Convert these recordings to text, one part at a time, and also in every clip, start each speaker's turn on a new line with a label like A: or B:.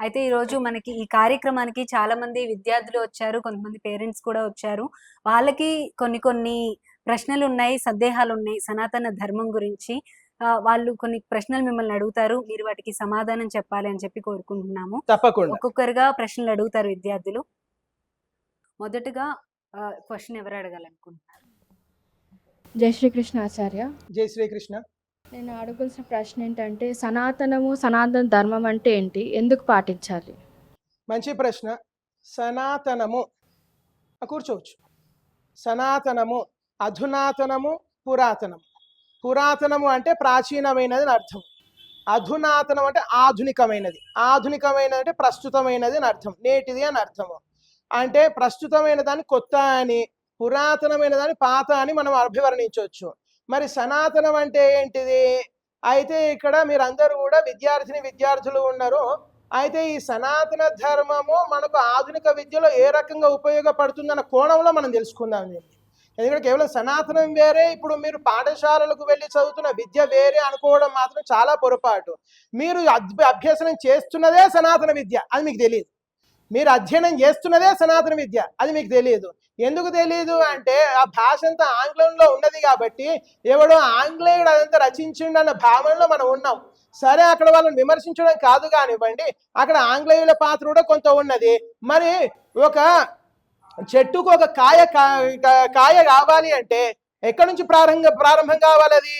A: అయితే ఈరోజు మనకి ఈ కార్యక్రమానికి చాలా మంది విద్యార్థులు వచ్చారు కొంతమంది పేరెంట్స్ కూడా వచ్చారు. వాళ్ళకి కొన్ని కొన్ని ప్రశ్నలు ఉన్నాయి సందేహాలు ఉన్నాయి సనాతన ధర్మం గురించి. వాళ్ళు కొన్ని ప్రశ్నలు మిమ్మల్ని అడుగుతారు మీరు వాటికి సమాధానం చెప్పాలి అని చెప్పి కోరుకుంటున్నాము.
B: తప్పకుండా.
A: ఒక్కొక్కరుగా ప్రశ్నలు అడుగుతారు విద్యార్థులు. మొదటగా క్వశ్చన్ ఎవరు అడగాలనుకుంటున్నారు?
C: జై శ్రీకృష్ణ ఆచార్య
B: జై శ్రీకృష్ణ.
C: నేను అడగాల్సిన ప్రశ్న ఏంటంటే సనాతనము సనాతన ధర్మం అంటే ఏంటి? ఎందుకు పాటించాలి?
B: మంచి ప్రశ్న. సనాతనము. ఆ, కూర్చోవచ్చు. సనాతనము అధునాతనము పురాతనము. పురాతనము అంటే ప్రాచీనమైనది అని అర్థం. అధునాతనం అంటే ఆధునికమైనది. ఆధునికమైనది అంటే ప్రస్తుతమైనది అని అర్థం. నేటిది అని అర్థము. అంటే ప్రస్తుతమైన దాన్ని కొత్త అని పురాతనమైన దాన్ని పాత అని మనం అభివర్ణించవచ్చు. మరి సనాతనం అంటే ఏంటిది? అయితే ఇక్కడ మీరందరూ కూడా విద్యార్థిని విద్యార్థులు ఉన్నారు. అయితే ఈ సనాతన ధర్మము మనకు ఆధునిక విద్యలో ఏ రకంగా ఉపయోగపడుతుందన్న కోణంలో మనం తెలుసుకుందాం దీన్ని ఎందుకంటే కేవలం సనాతనం వేరే ఇప్పుడు మీరు పాఠశాలలకు వెళ్ళి చదువుతున్న విద్య వేరే అనుకోవడం మాత్రం చాలా పొరపాటు. మీరు అభ్యసనం చేస్తున్నదే సనాతన విద్య అది మీకు తెలియదు మీరు అధ్యయనం చేస్తున్నదే సనాతన విద్య. అది మీకు తెలియదు ఎందుకు తెలియదు అంటే ఆ భాష అంతా ఆంగ్లంలో ఉన్నది కాబట్టి ఎవడో ఆంగ్లేయుడు అదంతా రచించిండు అన్న భావనలో మనం ఉన్నాం. సరే అక్కడ వాళ్ళని విమర్శించడం కాదు కానివ్వండి అక్కడ ఆంగ్లేయుల పాత్ర కూడా కొంత ఉన్నది. మరి ఒక చెట్టుకు ఒక కాయ కాయ కావాలి అంటే ఎక్కడి నుంచి ప్రారంభ ప్రారంభం కావాలి అది?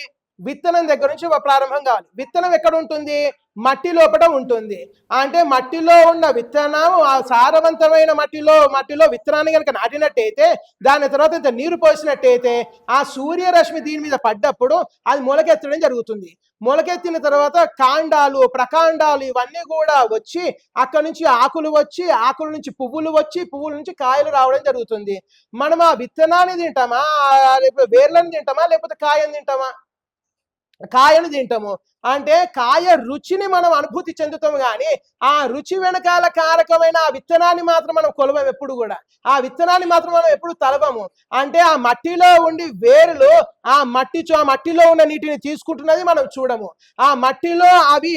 B: విత్తనం దగ్గర నుంచి ప్రారంభం కావాలి. విత్తనం ఎక్కడ ఉంటుంది? మట్టి లోపల ఉంటుంది. అంటే మట్టిలో ఉన్న విత్తనం ఆ సారవంతమైన మట్టిలో మట్టిలో విత్తనాన్ని కనుక నాటినట్టయితే దాని తర్వాత ఇంత నీరు పోసినట్టయితే ఆ సూర్యరశ్మి దీని మీద పడ్డప్పుడు అది మొలకెత్తడం జరుగుతుంది. మొలకెత్తిన తర్వాత కాండాలు ప్రకాండాలు ఇవన్నీ కూడా వచ్చి అక్కడ నుంచి ఆకులు వచ్చి ఆకుల నుంచి పువ్వులు వచ్చి పువ్వుల నుంచి కాయలు రావడం జరుగుతుంది. మనం ఆ విత్తనాన్ని తింటామా? లేకపోతే వేర్లను తింటామా? లేకపోతే కాయని తింటామా? కాయలు తింటాము. అంటే కాయ రుచిని మనం అనుభూతి చెందుతాము కానీ ఆ రుచి వెనకాల కారకమైన ఆ విత్తనాన్ని మాత్రం మనం కొలవం ఎప్పుడు కూడా. ఆ విత్తనాన్ని మాత్రం మనం ఎప్పుడు తలవము అంటే ఆ మట్టిలో ఉండి వేరులు ఆ మట్టి ఆ మట్టిలో ఉన్న నీటిని తీసుకుంటున్నది మనం చూడము. ఆ మట్టిలో అవి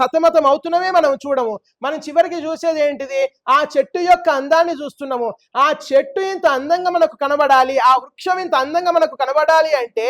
B: సతమతం అవుతున్నవి మనం చూడము. మనం చివరికి చూసేది ఏంటిది? ఆ చెట్టు యొక్క అందాన్ని చూస్తున్నాము. ఆ చెట్టు ఇంత అందంగా మనకు కనబడాలి ఆ వృక్షం ఇంత అందంగా మనకు కనబడాలి అంటే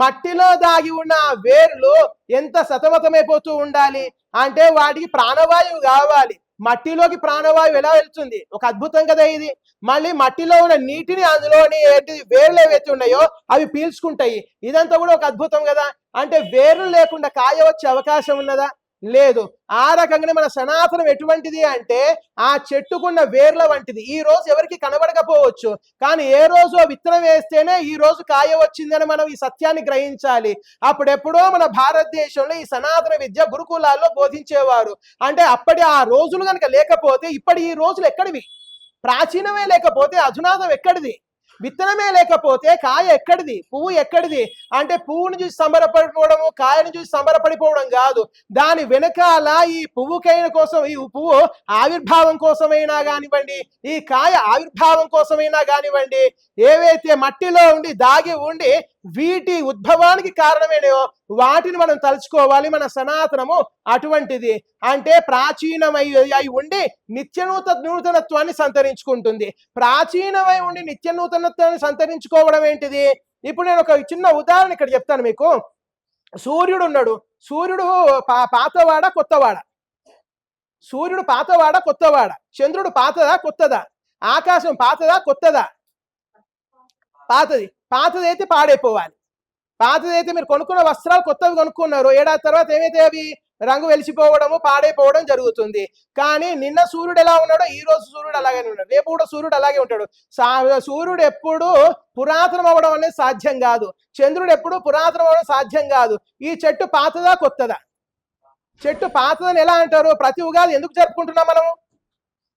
B: మట్టిలో దాగి ఉన్న ఆ వేర్లు ఎంత సతమతమైపోతూ ఉండాలి? అంటే వాటికి ప్రాణవాయువు కావాలి. మట్టిలోకి ప్రాణవాయువు ఎలా వెళ్తుంది? ఒక అద్భుతం కదా ఇది. మళ్ళీ మట్టిలో ఉన్న నీటిని అందులోని ఏంటి వేర్లు ఏవైతే ఉన్నాయో అవి పీల్చుకుంటాయి. ఇదంతా కూడా ఒక అద్భుతం కదా? అంటే వేర్లు లేకుండా కాయ వచ్చే అవకాశం ఉన్నదా? లేదు. ఆ రకంగానే మన సనాతనం ఎటువంటిది అంటే ఆ చెట్టుకున్న వేర్ల వంటిది. ఈ రోజు ఎవరికి కనబడకపోవచ్చు. కానీ ఏ రోజు ఆ విత్తనం వేస్తేనే ఈ రోజు కాయ వచ్చిందని మనం ఈ సత్యాన్ని గ్రహించాలి. అప్పుడెప్పుడో మన భారతదేశంలో ఈ సనాతన విద్య గురుకులాల్లో బోధించేవారు. అంటే అప్పటి ఆ రోజులు కనుక లేకపోతే ఇప్పటి ఈ రోజులు ఎక్కడివి? ప్రాచీనమే లేకపోతే అధునాతం ఎక్కడిది? విత్తనమే లేకపోతే కాయ ఎక్కడిది? పువ్వు ఎక్కడిది? అంటే పువ్వును చూసి సంబరపడిపోవడము కాయను చూసి సంబరపడిపోవడం కాదు. దాని వెనకాల ఈ పువ్వుకైన కోసం ఈ పువ్వు ఆవిర్భావం కోసమైనా కానివ్వండి ఈ కాయ ఆవిర్భావం కోసమైనా కానివ్వండి ఏవైతే మట్టిలో ఉండి దాగి ఉండి వీటి ఉద్భవానికి కారణమేనో వాటిని మనం తలుచుకోవాలి మన సనాతనము అటువంటిది. అంటే ప్రాచీనమై అయి ఉండి నిత్య నూత నూతనత్వాన్ని సంతరించుకుంటుంది. ప్రాచీనమై ఉండి నిత్య నూతనత్వాన్ని సంతరించుకోవడం ఏంటిది? ఇప్పుడు నేను ఒక చిన్న ఉదాహరణ ఇక్కడ చెప్తాను మీకు. సూర్యుడు ఉన్నాడు. సూర్యుడు పా పాతవాడ కొత్తవాడ? సూర్యుడు పాతవాడ కొత్తవాడ? చంద్రుడు పాతదా కొత్తదా? ఆకాశం పాతదా కొత్తదా? పాతది. పాతది అయితే పాడైపోవాలి. పాతది అయితే మీరు కొనుక్కున్న వస్త్రాలు కొత్తవి కొనుక్కున్నారు. ఏడాది తర్వాత ఏమైతే అవి రంగు వెలిసిపోవడము పాడైపోవడం జరుగుతుంది. కానీ నిన్న సూర్యుడు ఎలా ఉన్నాడో ఈ రోజు సూర్యుడు అలాగే ఉన్నాడు. రేపు కూడా సూర్యుడు అలాగే ఉంటాడు. సూర్యుడు ఎప్పుడు పురాతనం అవ్వడం అనేది సాధ్యం కాదు. చంద్రుడు ఎప్పుడు పురాతనం అవ్వడం సాధ్యం కాదు. ఈ చెట్టు పాతదా కొత్తదా? చెట్టు పాతదని ఎలా అంటారు? ప్రతి ఉగాది ఎందుకు జరుపుకుంటున్నాం మనము?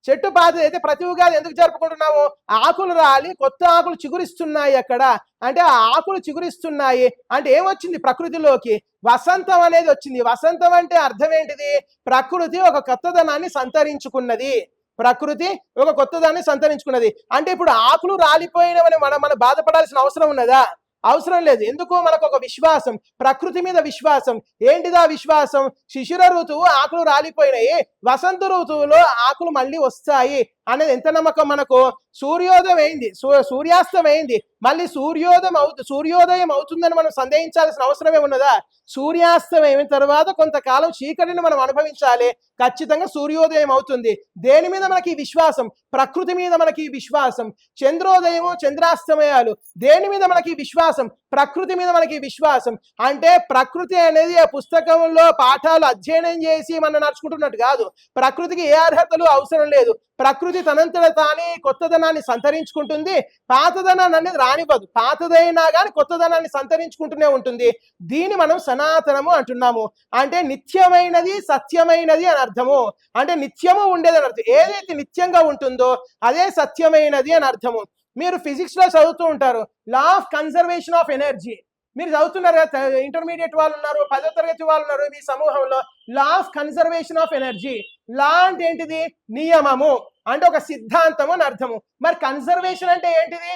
B: చెట్టు బాధ అయితే ప్రతి ఉగాది ఎందుకు జరుపుకుంటున్నాము? ఆకులు రాలి కొత్త ఆకులు చిగురిస్తున్నాయి అక్కడ. అంటే ఆ ఆకులు చిగురిస్తున్నాయి. అంటే ఏమొచ్చింది ప్రకృతిలోకి? వసంతం అనేది వచ్చింది. వసంతం అంటే అర్థం ఏంటిది? ప్రకృతి ఒక కొత్తదనాన్ని సంతరించుకున్నది. ప్రకృతి ఒక కొత్తదాన్ని సంతరించుకున్నది. అంటే ఇప్పుడు ఆకులు రాలిపోయినవని మనం మనం బాధపడాల్సిన అవసరం ఉన్నదా? అవసరం లేదు. ఎందుకు? మనకు ఒక విశ్వాసం. ప్రకృతి మీద విశ్వాసం. ఏంటిదా విశ్వాసం? శిశిర ఋతువు ఆకులు రాలిపోయినాయి. వసంత ఋతువులో ఆకులు మళ్ళీ వస్తాయి. అనేది ఎంత నమ్మకం మనకు? సూర్యోదయం అయింది. సూర్యాస్తం అయింది. మళ్ళీ సూర్యోదయం అవుతు సూర్యోదయం అవుతుందని మనం సందేహించాల్సిన అవసరమే ఉన్నదా? సూర్యాస్తం అయిన తర్వాత కొంతకాలం చీకటిని మనం అనుభవించాలి. ఖచ్చితంగా సూర్యోదయం అవుతుంది. దేని మీద మనకి విశ్వాసం? ప్రకృతి మీద మనకి విశ్వాసం. చంద్రోదయము చంద్రాస్తమయాలు. దేని మీద మనకి విశ్వాసం? ప్రకృతి మీద మనకి విశ్వాసం. అంటే ప్రకృతి అనేది ఆ పుస్తకంలో పాఠాలు అధ్యయనం చేసి మనం నడుచుకుంటున్నట్టు కాదు. ప్రకృతికి ఏ అర్హతలు? అవసరం లేదు. ప్రకృతి తనంతట తానే కొత్తదనాన్ని సంతరించుకుంటుంది. పాతదనాన్ని అనేది రానివ్వదు. పాతదైనా కానీ కొత్తదనాన్ని సంతరించుకుంటూనే ఉంటుంది. దీన్ని మనం సనాతనము అంటున్నాము. అంటే నిత్యమైనది సత్యమైనది అని అర్థము. అంటే నిత్యము ఉండేది అని అర్థం. ఏదైతే నిత్యంగా ఉంటుందో అదే సత్యమైనది అని అర్థము. మీరు ఫిజిక్స్లో చదువుతూ ఉంటారు. Law of conservation of energy. మీరు చదువుతున్నారు కదా ఇంటర్మీడియట్ వాళ్ళు ఉన్నారు పదో తరగతి వాళ్ళు ఉన్నారు మీ సమూహంలో. Law of conservation of energy. Law అంటే ఏంటిది? నియమము. అంటే ఒక సిద్ధాంతము అని అర్థము. మరి కన్సర్వేషన్ అంటే ఏంటిది?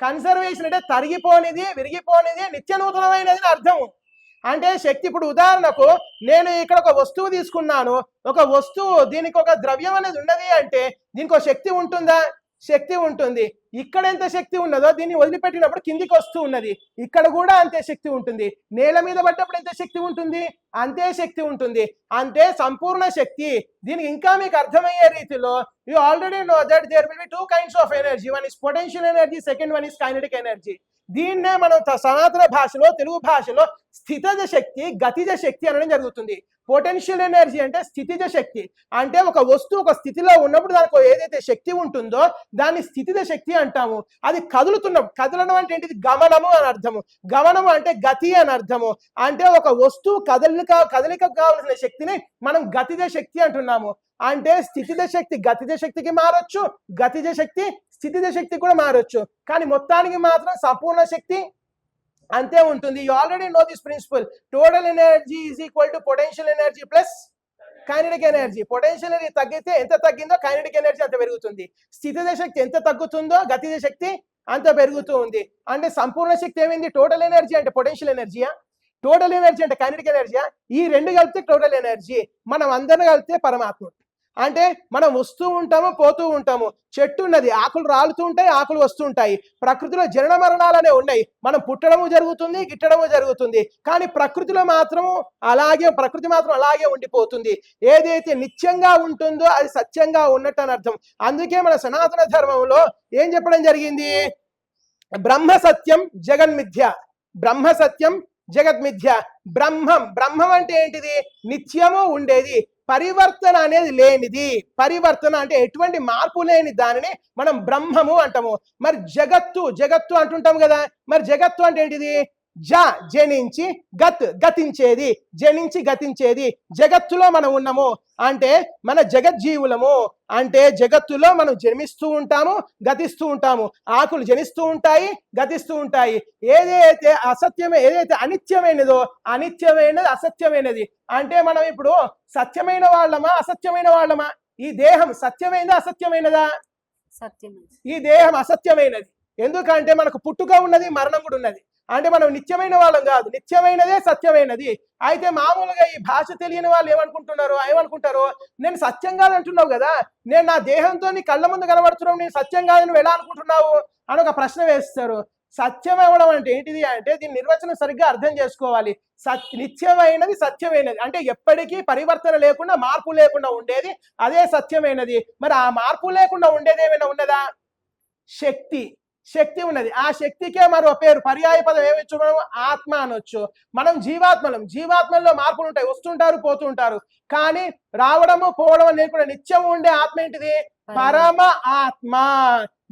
B: కన్సర్వేషన్ అంటే తరిగిపోనిది విరిగిపోనిది నిత్య నూతనమైనది అని అర్థము. అంటే శక్తి ఇప్పుడు ఉదాహరణకు నేను ఇక్కడ ఒక వస్తువు తీసుకున్నాను. ఒక వస్తువు దీనికి ఒక ద్రవ్యం అనేది ఉన్నది అంటే దీనికి ఒక శక్తి ఉంటుందా? శక్తి ఉంటుంది. ఇక్కడ ఎంత శక్తి ఉన్నదో దీన్ని వదిలిపెట్టినప్పుడు కిందికి వస్తూ ఉన్నది. ఇక్కడ కూడా అంతే శక్తి ఉంటుంది. నేల మీద పడ్డప్పుడు ఎంత శక్తి ఉంటుంది? అంతే శక్తి ఉంటుంది. అంతే సంపూర్ణ శక్తి. దీనికి ఇంకా మీకు అర్థమయ్యే రీతిలో you already know that there will be two kinds of energy one is potential energy second one is kinetic energy దీన్నే మనం సనాతన భాషలో తెలుగు భాషలో స్థితజ శక్తి గతిజ శక్తి అనడం జరుగుతుంది. పొటెన్షియల్ ఎనర్జీ అంటే స్థితిజ శక్తి. అంటే ఒక వస్తువు ఒక స్థితిలో ఉన్నప్పుడు దానికి ఏదైతే శక్తి ఉంటుందో దాన్ని స్థితిజ శక్తి అంటాము. అది కదులుతున్నాం. కదలడం అంటే ఏంటిది? గమనము అని అర్థము. గమనము అంటే గతి అని అర్థము. అంటే ఒక వస్తువు కదలిక కదలిక కావలసిన శక్తిని మనం గతిద శక్తి అంటున్నాము. అంటే స్థితిద శక్తి గతిజ శక్తికి మారొచ్చు గతిజ శక్తి స్థితిజ శక్తి కూడా మారొచ్చు. కానీ మొత్తానికి మాత్రం సంపూర్ణ శక్తి అంతే ఉంటుంది. You already know this principle total energy is equal to potential energy plus kinetic energy potential energy తగ్గితే ఎంత తగ్గిందో కైనడిక్ ఎనర్జీ అంత పెరుగుతుంది. స్థితిజ శక్తి ఎంత తగ్గుతుందో గతిజ శక్తి అంత పెరుగుతూ ఉంది. అంటే సంపూర్ణ శక్తి ఏమైంది? టోటల్ ఎనర్జీ అంటే పొటెన్షియల్ ఎనర్జీయా? టోటల్ ఎనర్జీ అంటే కైనడిక్ ఎనర్జీయా? ఈ రెండు కలిపితే టోటల్ ఎనర్జీ. మనం అందరం కలిపితే పరమాత్ముడు. అంటే మనం వస్తూ ఉంటాము పోతూ ఉంటాము. చెట్టు ఉన్నది ఆకులు రాలుతూ ఉంటాయి ఆకులు వస్తూ ఉంటాయి. ప్రకృతిలో జనన మరణాలనే ఉన్నాయి. మనం పుట్టడము జరుగుతుంది గిట్టడము జరుగుతుంది. కానీ ప్రకృతిలో మాత్రము అలాగే ప్రకృతి మాత్రం అలాగే ఉండిపోతుంది. ఏదైతే నిత్యంగా ఉంటుందో అది సత్యంగా ఉన్నట్టు అని అర్థం. అందుకే మన సనాతన ధర్మంలో ఏం చెప్పడం జరిగింది? బ్రహ్మ సత్యం జగన్మిథ్య బ్రహ్మ సత్యం జగద్మిథ్య బ్రహ్మం బ్రహ్మం అంటే ఏంటిది? నిత్యము ఉండేది. పరివర్తన అనేది లేనిది. పరివర్తన అంటే ఎటువంటి మార్పు లేని దానిని మనం బ్రహ్మము అంటాము. మరి జగత్తు జగత్తు అంటుంటాం కదా. మరి జగత్తు అంటే ఏంటిది? జ జనించి గత్ గతించేది జనించి గతించేది జగత్తులో మనం ఉన్నాము. అంటే మన జగజ్జీవులము అంటే జగత్తులో మనం జన్మిస్తూ ఉంటాము గతిస్తూ ఉంటాము. ఆకులు జనిస్తూ ఉంటాయి గతిస్తూ ఉంటాయి. ఏదైతే అసత్యమే ఏదైతే అనిత్యమైనదో అనిత్యమైనది అసత్యమైనది. అంటే మనం ఇప్పుడు సత్యమైన వాళ్ళమా అసత్యమైన వాళ్ళమా? ఈ దేహం సత్యమైనదా అసత్యమైనదా?
A: సత్యం
B: ఈ దేహం అసత్యమైనది. ఎందుకంటే మనకు పుట్టుక ఉన్నది మరణం కూడా ఉన్నది. అంటే మనం నిత్యమైన వాళ్ళం కాదు. నిత్యమైనదే సత్యమైనది. అయితే మామూలుగా ఈ భాష తెలియని వాళ్ళు ఏమనుకుంటున్నారు ఏమనుకుంటారు నేను సత్యం కాదంటున్నావు కదా. నేను నా దేహంతో నీ కళ్ళ ముందు కనబడుతున్నావు నేను సత్యం కాదని నువ్వు ఎలా అనుకుంటున్నావు అని ఒక ప్రశ్న వేస్తారు. సత్యం అవ్వడం అంటే ఏంటిది అంటే దీని నిర్వచనం సరిగ్గా అర్థం చేసుకోవాలి. సత్ నిత్యమైనది సత్యమైనది. అంటే ఎప్పటికీ పరివర్తన లేకుండా మార్పు లేకుండా ఉండేది అదే సత్యమైనది. మరి ఆ మార్పు లేకుండా ఉండేది ఏమైనా ఉన్నదా? శక్తి. శక్తి ఉన్నది. ఆ శక్తికే మరో పేరు పర్యాయ పదం ఏమిచ్చు? మనం ఆత్మ అనొచ్చు. మనం జీవాత్మలం. జీవాత్మల్లో మార్పులు ఉంటాయి. వస్తుంటారు పోతుంటారు. కానీ రావడము పోవడం అనేది కూడా నిత్యం ఉండే ఆత్మ ఏంటిది? పరమ ఆత్మ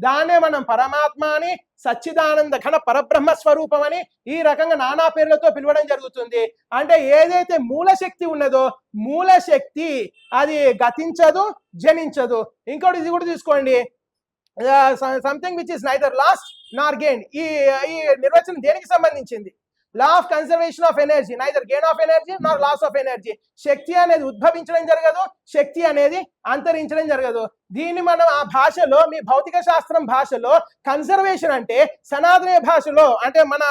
B: దాన్నే మనం పరమాత్మ అని సచ్చిదానంద ఘన పరబ్రహ్మ స్వరూపం అని ఈ రకంగా నానా పేర్లతో పిలవడం జరుగుతుంది. అంటే ఏదైతే మూల శక్తి ఉన్నదో మూల శక్తి అది గతించదు జనించదు. ఇంకోటి ఇది కూడా తీసుకోండి. Something which is neither lost nor gain ఈ ఈ నిర్వచనం దేనికి సంబంధించింది? Law of conservation of energy neither gain of energy nor loss of energy శక్తి అనేది ఉద్భవించడం జరగదు శక్తి అనేది అంతరించడం జరగదు. దీన్ని మనం ఆ భాషలో మీ భౌతిక శాస్త్రం భాషలో కన్సర్వేషన్ అంటే సనాతన భాషలో అంటే మన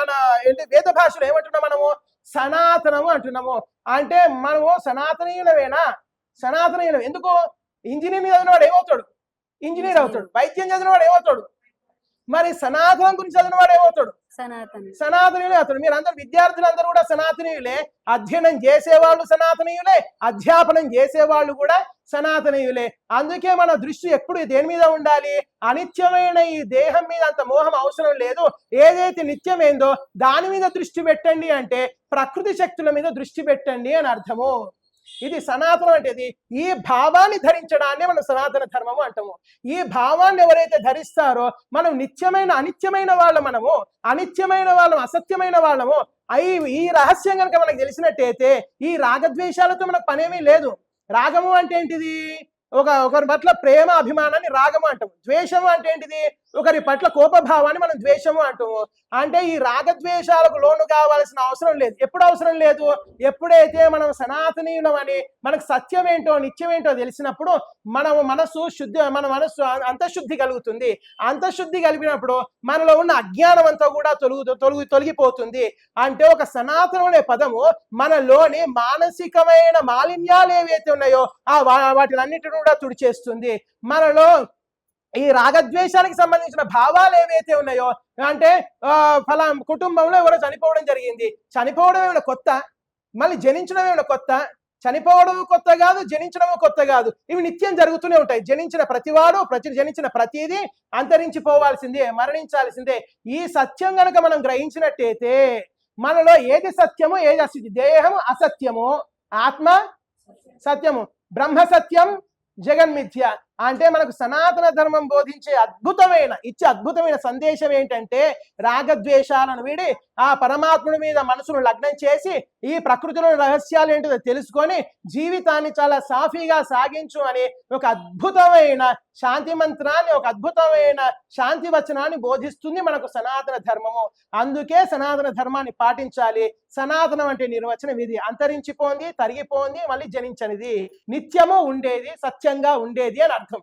B: మన ఏంటి వేద భాషలో ఏమంటున్నాం మనము? సనాతనము అంటున్నాము. అంటే మనము సనాతనీయులమేనా? సనాతనీయులం. ఎందుకు? ఇంజనీర్ మీద ఉన్నవాడు ఏమవుతాడు? ఇంజనీర్ అవుతాడు. వైద్యం చదివినవాడు ఏమవుతాడు? మరి సనాతనం గురించి చదివినవాడు ఏమవుతాడు?
A: సనాతన.
B: సనాతనీయులే అతడు మీరందరూ విద్యార్థులందరూ కూడా సనాతనీయులే. అధ్యయనం చేసేవాళ్ళు సనాతనీయులే. అధ్యాపనం చేసేవాళ్ళు కూడా సనాతనీయులే. అందుకే మన దృష్టి ఎప్పుడు దేని మీద ఉండాలి? అనిత్యమైన ఈ దేహం మీద అంత మోహం అవసరం లేదు. ఏదైతే నిత్యమైందో దాని మీద దృష్టి పెట్టండి అంటే ప్రకృతి శక్తుల మీద దృష్టి పెట్టండి అని అర్థము. ఇది సనాతనం అంటే ఇది ఈ భావాన్ని ధరించడాన్ని మనం సనాతన ధర్మము అంటాము. ఈ భావాన్ని ఎవరైతే ధరిస్తారో మనం నిత్యమైన అనిత్యమైన వాళ్ళ మనము. అనిత్యమైన వాళ్ళం అసత్యమైన వాళ్ళము. అయి ఈ రహస్యం కనుక మనకు తెలిసినట్టయితే ఈ రాగద్వేషాలతో మనకు పనేమీ లేదు. రాగము అంటే ఏంటిది? ఒక ఒకరి పట్ల ప్రేమ అభిమానాన్ని రాగము అంటాము. ద్వేషము అంటే ఏంటిది? ఒకరి పట్ల కోపభావాన్ని మనం ద్వేషము అంటాము. అంటే ఈ రాగద్వేషాలకు లోను కావాల్సిన అవసరం లేదు. ఎప్పుడు అవసరం లేదు? ఎప్పుడైతే మనం సనాతనీయులమని మనకు సత్యం ఏంటో నిత్యం ఏంటో తెలిసినప్పుడు మన మనస్సు శుద్ధి మన మనస్సు అంతఃశుద్ధి కలుగుతుంది. అంతఃశుద్ధి కలిగినప్పుడు మనలో ఉన్న అజ్ఞానం అంతా కూడా తొలుగు తొలగి తొలగిపోతుంది. అంటే ఒక సనాతనం అనే పదము మనలోని మానసికమైన మాలిన్యాలు ఏవైతే ఉన్నాయో ఆ వా- వాటిలన్నిటిని కూడా తుడిచేస్తుంది. మనలో ఈ రాగద్వేషానికి సంబంధించిన భావాలు ఏవైతే ఉన్నాయో అంటే ఆ, ఫలా కుటుంబంలో ఎవరో చనిపోవడం జరిగింది. చనిపోవడం ఏమైనా కొత్త? మళ్ళీ జనించడం ఏమైనా కొత్త? చనిపోవడం కొత్త కాదు జనించడము కొత్త కాదు. ఇవి నిత్యం జరుగుతూనే ఉంటాయి. జనించిన ప్రతివాడు ప్రతి జనించిన ప్రతిదీ అంతరించిపోవాల్సిందే మరణించాల్సిందే. ఈ సత్యం గనక మనం గ్రహించినట్టయితే మనలో ఏది సత్యము ఏది అసత్యం దేహము అసత్యము ఆత్మ సత్యము. బ్రహ్మ సత్యం జగన్మిథ్య అంటే మనకు సనాతన ధర్మం బోధించే అద్భుతమైన ఇచ్చే అద్భుతమైన సందేశం ఏంటంటే రాగద్వేషాలను వీడి ఆ పరమాత్ముడి మీద మనసును లగ్నం చేసి ఈ ప్రకృతిలో రహస్యాలు ఏంటో తెలుసుకొని జీవితాన్ని చాలా సాఫీగా సాగించు అని ఒక అద్భుతమైన శాంతి మంత్రాన్ని ఒక అద్భుతమైన శాంతి వచనాన్ని బోధిస్తుంది మనకు సనాతన ధర్మము. అందుకే సనాతన ధర్మాన్ని పాటించాలి. సనాతనం అంటే నిర్వచనం ఇది. అంతరించిపోంది తరిగిపోంది మళ్ళీ జనించనిది. నిత్యము ఉండేది సత్యంగా ఉండేది అని అర్థం